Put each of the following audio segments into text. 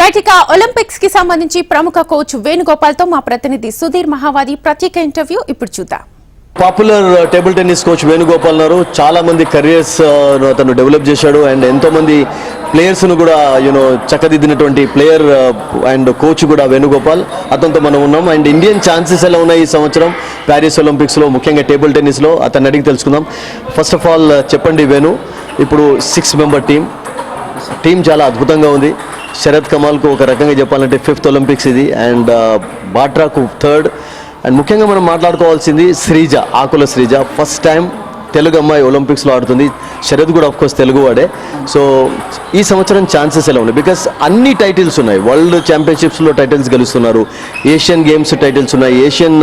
Right ఇక ఒలింపిక్స్కి సంబంధించి ప్రముఖ కోచ్ వేణుగోపాల్తో మా ప్రతినిధి సుధీర్ మహావాది ప్రత్యేక ఇంటర్వ్యూ ఇప్పుడు చూద్దాం. Popular uh, table tennis coach Venugopal ఉన్నారు. చాలా మంది కెరియర్స్ uh, అతను డెవలప్ చేశాడు అండ్ ఎంతో మంది ప్లేయర్స్ను కూడా యూనో చక్కదిద్దినటువంటి ప్లేయర్ అండ్ కోచ్ కూడా వేణుగోపాల్. అతనితో మనం ఉన్నాం. అండ్ ఇండియన్ ఛాన్సెస్ ఎలా ఉన్నాయి ఈ సంవత్సరం? ప్యారిస్ ఒలింపిక్స్లో ముఖ్యంగా టేబుల్ టెన్నిస్లో అతన్ని అడిగి తెలుసుకుందాం. ఫస్ట్ ఆఫ్ ఆల్ చెప్పండి వేణు. ఇప్పుడు సిక్స్ మెంబర్ టీం టీం చాలా అద్భుతంగా ఉంది. శరత్ కమాల్కు ఒక రకంగా చెప్పాలంటే ఫిఫ్త్ ఒలింపిక్స్ ఇది అండ్ బాట్రాకు థర్డ్. అండ్ ముఖ్యంగా మనం మాట్లాడుకోవాల్సింది శ్రీజ ఆకుల శ్రీజ. ఫస్ట్ టైం తెలుగు అమ్మాయి ఒలింపిక్స్లో ఆడుతుంది. శరత్ కూడా ఆఫ్కోర్స్ తెలుగు వాడే. సో ఈ సంవత్సరం ఛాన్సెస్ ఎలా ఉన్నాయి? బికాస్ అన్ని టైటిల్స్ ఉన్నాయి. వరల్డ్ ఛాంపియన్షిప్స్లో టైటిల్స్ గెలుస్తున్నారు. ఏషియన్ గేమ్స్ టైటిల్స్ ఉన్నాయి. ఏషియన్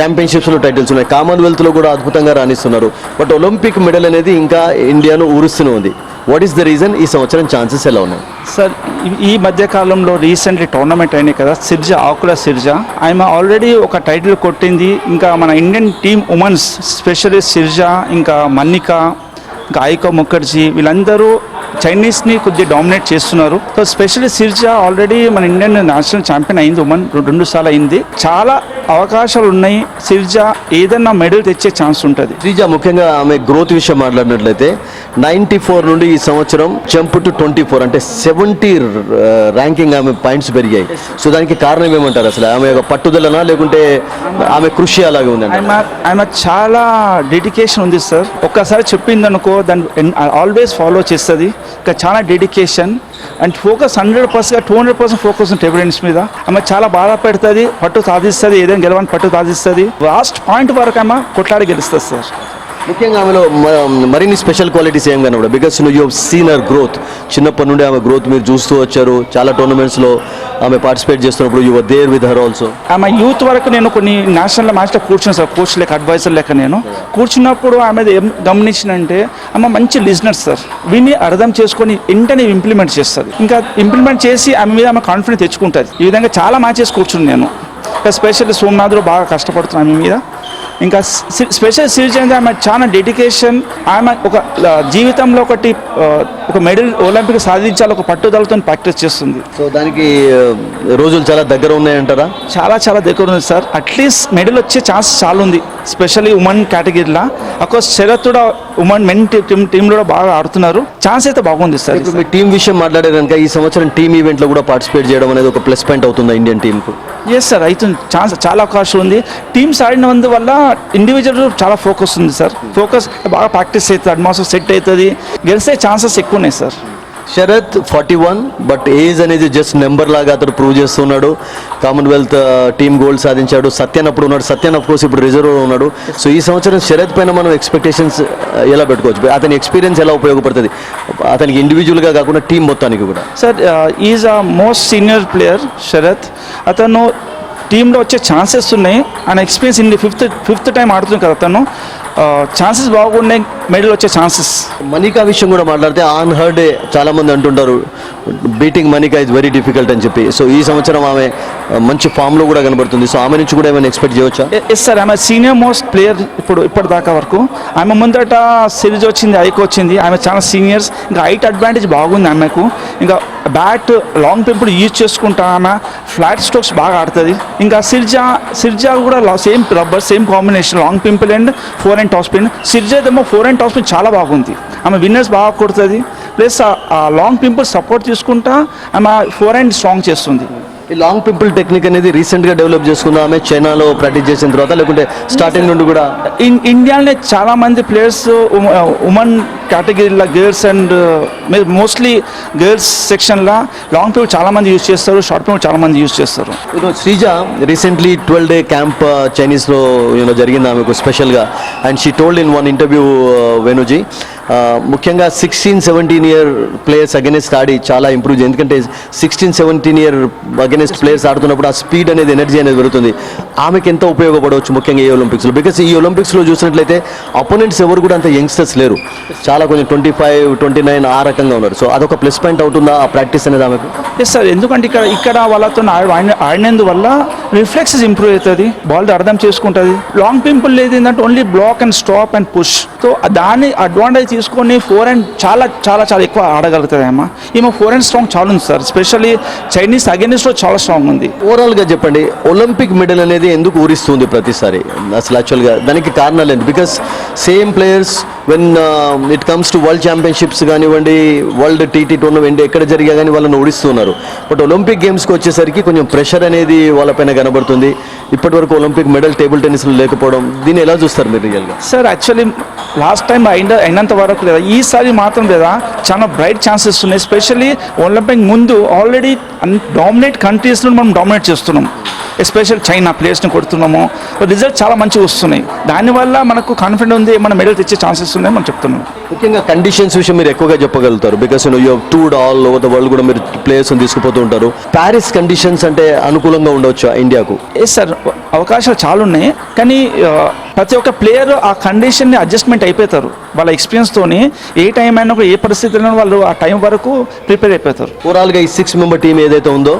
ఛాంపియన్షిప్స్లో టైటిల్స్ ఉన్నాయి. కామన్వెల్త్లో కూడా అద్భుతంగా రాణిస్తున్నారు. బట్ ఒలింపిక్ మెడల్ అనేది ఇంకా ఇండియాను ఊరుస్తూనే ఉంది. వాట్ ఈస్ ద రీజన్ ఈ సంవత్సరం ఛాన్సెస్ ఎలా ఉన్నాయి? సార్ ఈ- మధ్యకాలంలో మధ్య కాలంలో రీసెంట్లీ టోర్నమెంట్ అయినాయి కదా సిర్జ ఆకుల సిర్జ. ఆమె ఆల్రెడీ ఒక టైటిల్ కొట్టింది. ఇంకా మన Indian team women's specialist Sreeja ఇంకా మన్నిక ఇంకా ముఖర్జీ వీళ్ళందరూ చైనీస్ని కొద్దిగా డామినేట్ చేస్తున్నారు. సో స్పెషల్లీ సిర్జా ఆల్రెడీ మన ఇండియన్ నేషనల్ ఛాంపియన్ అయింది ఉమెన్ రెండు సార్లు అయింది. చాలా అవకాశాలు ఉన్నాయి సిర్జ ఏదన్నా మెడల్ తెచ్చే ఛాన్స్ ఉంటుంది. శ్రీజ ముఖ్యంగా ఆమె గ్రోత్ విషయం మాట్లాడినట్లయితే నైంటీ ఫోర్ నుండి ఈ సంవత్సరం జంప్ టు ట్వంటీ ఫోర్ అంటే సెవెంటీ ర్యాంకింగ్ ఆమె పాయింట్స్ పెరిగాయి. సో దానికి కారణం ఏమంటారు అసలు? ఆమె యొక్క పట్టుదలనా లేకుంటే ఆమె కృషి అలాగే ఉందండి ఆమె ఆమె చాలా డెడికేషన్ ఉంది సార్ ఒక్కసారి చెప్పింది అనుకో దాన్ని ఆల్వేస్ ఫాలో చేస్తుంది. ఇంకా చాలా dedication and focus hundred percent two hundred percent focus table evidence మీద. ఆమె చాలా బాగా పెడుతుంది పట్టు సాధిస్తుంది ఏదైనా గెలవని పట్టు సాధిస్తుంది. లాస్ట్ పాయింట్ వరకు ఆమె కొట్లాడి గెలుస్తుంది సార్ ముఖ్యంగా ఆమెలో మ- మరిన్ని స్పెషల్ క్వాలిటీస్ ఏం కనబడ because you seen seen her growth చిన్నప్పటి నుండి ఆమె గ్రోత్ మీరు చూస్తూ వచ్చారు. చాలా టోర్నమెంట్స్లో ఆమె పార్టిసిపేట్ చేస్తున్నప్పుడు your there with her also ఆమె యూత్ వరకు నేను కొన్ని నేషనల్ మ్యాచ్లో కూర్చున్నాను సార్ కోచ్ లేక అడ్వైజర్ లెక్క నేను. కూర్చున్నప్పుడు ఆమె ఏం గమనించినంటే ఆమె మంచి లిజనర్ సార్. విని అర్థం చేసుకొని వెంటనే ఇంప్లిమెంట్ చేస్తుంది. ఇంకా ఇంప్లిమెంట్ చేసి ఆమె మీద ఆమె కాన్ఫిడెన్స్ తెచ్చుకుంటుంది. ఈ విధంగా చాలా మ్యాచెస్ కూర్చుని నేను. స్పెషల్లీ సోమనాథ్లో బాగా కష్టపడుతున్నాను ఆమె మీద. ఇంకా స్పెషల్ సిరీస్ అంటే ఆమె చాలా డెడికేషన్ ఆమె ఒక జీవితంలో ఒకటి ఒక మెడల్ ఒలింపిక్ సాధించాలి ఒక పట్టుదలతో ప్రాక్టీస్ చేస్తుంది. సో దానికి రోజులు చాలా దగ్గర ఉన్నాయంటారా? చాలా చాలా దగ్గర ఉంది సార్ అట్లీస్ట్ మెడల్ వచ్చే ఛాన్స్ చాలా ఉంది స్పెషల్లీ ఉమెన్ కేటగిరీలో అకోర్స్ శరత్ కూడా ఉమెన్ మెన్ టీమ్ టీంలో కూడా బాగా ఆడుతున్నారు. ఛాన్స్ అయితే బాగుంది సార్ ఇప్పుడు మీ టీం విషయం మాట్లాడారు కనుక ఈ సంవత్సరం టీమ్ ఈవెంట్లో కూడా పార్టిసిపేట్ చేయడం అనేది ఒక ప్లస్ పాయింట్ అవుతుందా ఇండియన్ టీంకు ఎస్ సార్ అవుతుంది ఛాన్స్ చాలా అవకాశం ఉంది. టీమ్స్ ఆడినందు వల్ల ఇండివిజువల్ చాలా ఫోకస్ ఉంది సార్ ఫోకస్ బాగా ప్రాక్టీస్ అవుతుంది అట్మాస్ఫియర్ సెట్ అవుతుంది. గెలిచే ఛాన్సెస్ ఎక్కువ ఉన్నాయి sir Sharath forty one but age అనేది జస్ట్ నెంబర్ లాగా అతను ప్రూవ్ చేస్తున్నాడు. కామన్వెల్త్ టీమ్ గోల్డ్ సాధించాడు. సత్యన్ అప్పుడు ఉన్నాడు. సత్యన్ అఫ్ కోర్స్ ఇప్పుడు రిజర్వ్ ఉన్నాడు. సో ఈ సంవత్సరం శరత్ పైన మనం ఎక్స్పెక్టేషన్స్ ఎలా పెట్టుకోవచ్చు? అతని ఎక్స్పీరియన్స్ ఎలా ఉపయోగపడుతుంది? అతనికి ఇండివిజువల్గా కాకుండా టీం మొత్తానికి కూడా. Sir is a most senior player Sharath. అతను టీంలో వచ్చే ఛాన్సెస్ ఉన్నాయి. ఆయన ఎక్స్పీరియన్స్ ఇన్ని ఫిఫ్త్ ఫిఫ్త్ టైం ఆడుతుంది కదా అతను. ఛాన్సెస్ బాగున్నాయి. మెడల్ వచ్చే ఛాన్సెస్ మనికా విషయం కూడా మాట్లాడితే ఆన్ హర్ డే చాలా మంది అంటుంటారు beating Manika is very difficult అని చెప్పి. సో ఈ సంవత్సరం ఆమె మంచి ఫామ్లో కూడా కనబడుతుంది. సో ఆమె నుంచి కూడా ఏమైనా ఎక్స్పెక్ట్ చేయవచ్చా? ఎస్ సార్ ఆమె సీనియర్ మోస్ట్ ప్లేయర్ ఇప్పుడు ఇప్పటిదాకా వరకు. ఆమె ముందట సిరీస్ వచ్చింది ఐక్ వచ్చింది ఆమె చాలా సీనియర్స్ ఇంకా హైట్ అడ్వాంటేజ్ బాగుంది ఆమెకు. ఇంకా బ్యాట్ లాంగ్ పింపుల్ యూజ్ చేసుకుంటా ఆమె. ఫ్లాట్ స్ట్రోక్స్ బాగా ఆడుతుంది. ఇంకా సిర్జా సిర్జా కూడా same rubber same combination long pimple and forehand topspin Sreeja ఏమో ఫోర్ అండ్ జాయింట్ స్పిన్ చాలా బాగుంది. ఆమె విన్నర్స్ బాగా కొడుతుంది. ప్లస్ ఆ లాంగ్ పింపుల్ సపోర్ట్ తీసుకుంటా ఆమె ఫోర్ అండ్ స్ట్రాంగ్ చేస్తుంది. ఈ లాంగ్ పింపుల్ టెక్నిక్ అనేది రీసెంట్గా డెవలప్ చేసుకుందా ఆమె చైనాలో ప్రాక్టీస్ చేసిన తర్వాత లేకుంటే స్టార్టింగ్ నుండి కూడా. ఇన్ ఇండియాలోనే చాలా మంది ప్లేయర్స్ ఉమెన్ కేటగిరీలో గర్ల్స్ అండ్ మోస్ట్లీ గర్ల్స్ సెక్షన్లో లాంగ్ పీరియడ్ చాలా మంది యూజ్ చేస్తారు షార్ట్ పీరియడ్ చాలా మంది యూజ్ చేస్తారు. Sreeja recently twelve day camp చైనీస్లో you know జరిగింది ఆమెకు స్పెషల్గా. And she told in one interview Venuji ముఖ్యంగా sixteen seventeen year players against ఆడి చాలా ఇంప్రూవ్ చేయండి ఎందుకంటే sixteen seventeen year against players ఆడుతున్నప్పుడు ఆ స్పీడ్ అనేది ఎనర్జీ అనేది పెరుగుతుంది. ఆమెకి ఎంత ఉపయోగపడవచ్చు ముఖ్యంగా ఈ ఒలింపిక్స్లో బికాస్ ఈ ఒలింపిక్స్లో చూసినట్లయితే అపోనెంట్స్ ఎవరు కూడా అంత యంగ్స్టర్స్ లేరు. చాలా కొంచెం ట్వంటీ ఫైవ్ ట్వంటీ నైన్ ఆ రకంగా ఉన్నారు. సో అదొక ప్లస్ పాయింట్ అవుతుందా ఆ ప్రాక్టీస్ అనేది ఆమెకు? ఎస్ సార్ ఎందుకంటే ఇక్కడ ఇక్కడ వాళ్ళతో ఆడి ఆడినందువల్ల రిఫ్లెక్సెస్ ఇంప్రూవ్ అవుతుంది బాల్ అర్థం చేసుకుంటుంది. లాంగ్ పింపుల్ లేదు ఏంటంటే only block and stop and push so దాన్ని అడ్వాంటేజ్ తీసుకొని ఫోర్ అండ్ చాలా చాలా చాలా ఎక్కువ ఆడగలుగుతుంది అమ్మ. ఈమె ఫోర్ అండ్ స్ట్రాంగ్ చాలా ఉంది సార్. స్పెషల్లీ చైనీస్ అగేనిస్ట్లో చాలా స్ట్రాంగ్ ఉంది. ఓవరాల్గా చెప్పండి ఒలింపిక్ మెడల్ అనేది ఎందుకు ఊరిస్తుంది ప్రతిసారి? అసలు యాక్చువల్గా దానికి కారణాలు ఏంటి? Because same players when it comes to world championships కానివ్వండి వరల్డ్ టీటీ టోర్నమెంట్ ఎక్కడ జరిగా కానీ వాళ్ళని ఓడిస్తున్నారు. బట్ ఒలింపిక్ గేమ్స్కి వచ్చేసరికి కొంచెం ప్రెషర్ అనేది వాళ్ళపైన కనబడుతుంది. ఇప్పటి వరకు ఒలింపిక్ మెడల్ టేబుల్ టెన్నిస్లో లేకపోవడం దీన్ని ఎలా చూస్తారు మీరు రియల్గా? సార్ యాక్చువల్లీ లాస్ట్ టైం అయిన అయినంత వరకు లేదా ఈసారి మాత్రం లేదా చాలా బ్రైట్ ఛాన్సెస్ ఉన్నాయి. స్పెషల్లీ ఒలింపిక్ ముందు ఆల్రెడీ డామినేట్ కంట్రీస్లో మనం డామినేట్ చేస్తున్నాం. ఎస్పెషల్ చైనా ప్లేయర్స్ని కొడుతున్నాము. రిజల్ట్ చాలా మంచిగా వస్తున్నాయి. దానివల్ల మనకు కాన్ఫిడెంట్ ఉంది మన మెడల్ తెచ్చే ఛాన్సెస్ ఉన్నాయి మనం చెప్తున్నాం. ముఖ్యంగా కండిషన్స్ విషయం మీరు ఎక్కువగా చెప్పగలుగుతారు. బికాస్ యూ యూ టూడ్ ఆల్ ఓవర్ ద వరల్డ్ కూడా మీరు ప్లేయర్స్ తీసుకుపోతూ ఉంటారు. ప్యారిస్ కండిషన్స్ అంటే అనుకూలంగా ఉండొచ్చు ఇండియాకు ఏ సార్ అవకాశాలు చాలా ఉన్నాయి. కానీ ప్రతి ఒక్క ప్లేయర్ ఆ కండిషన్ని అడ్జస్ట్మెంట్ అయిపోతారు. వాళ్ళ ఎక్స్పీరియన్స్తోని ఏ టైం అయినా ఏ పరిస్థితుల్లో వాళ్ళు ఆ టైం వరకు ప్రిపేర్ అయిపోతారు. ఓవరాల్గా ఈ సిక్స్ మెంబర్ టీం ఏదైతే ఉందో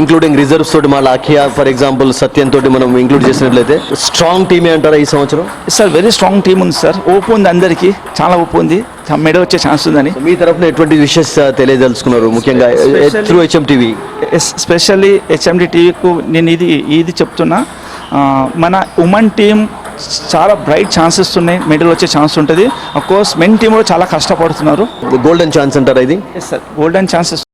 ఇంక్లూడింగ్ రిజర్వ్స్ తోటి మా లాఖియా ఫర్ ఎగ్జాంపుల్ సత్యం తోటి మనం ఇంక్లూడ్ చేసినట్లయితే స్ట్రాంగ్ టీమే అంటారా ఈ సంవత్సరం? సార్ వెరీ స్ట్రాంగ్ టీం ఉంది సార్ ఓపు ఉంది అందరికీ. చాలా ఓపు ఉంది. మెడ వచ్చే ఛాన్స్ ఉందని. మీ తరఫున ఎటువంటి విషయస్ తెలియదలుచుకున్నారు? ముఖ్యంగా through HM TV especially HMD టీవీకు నేను ఇది ఇది చెప్తున్నా. మన ఉమెన్ టీం చాలా బ్రైట్ ఛాన్సెస్ ఉన్నాయి. మెడల్ వచ్చే ఛాన్స్ ఉంటుంది. కోర్స్ మెన్ టీం కూడా చాలా కష్టపడుతున్నారు. గోల్డెన్ ఛాన్స్ అంటారా ఇది? Sir golden chances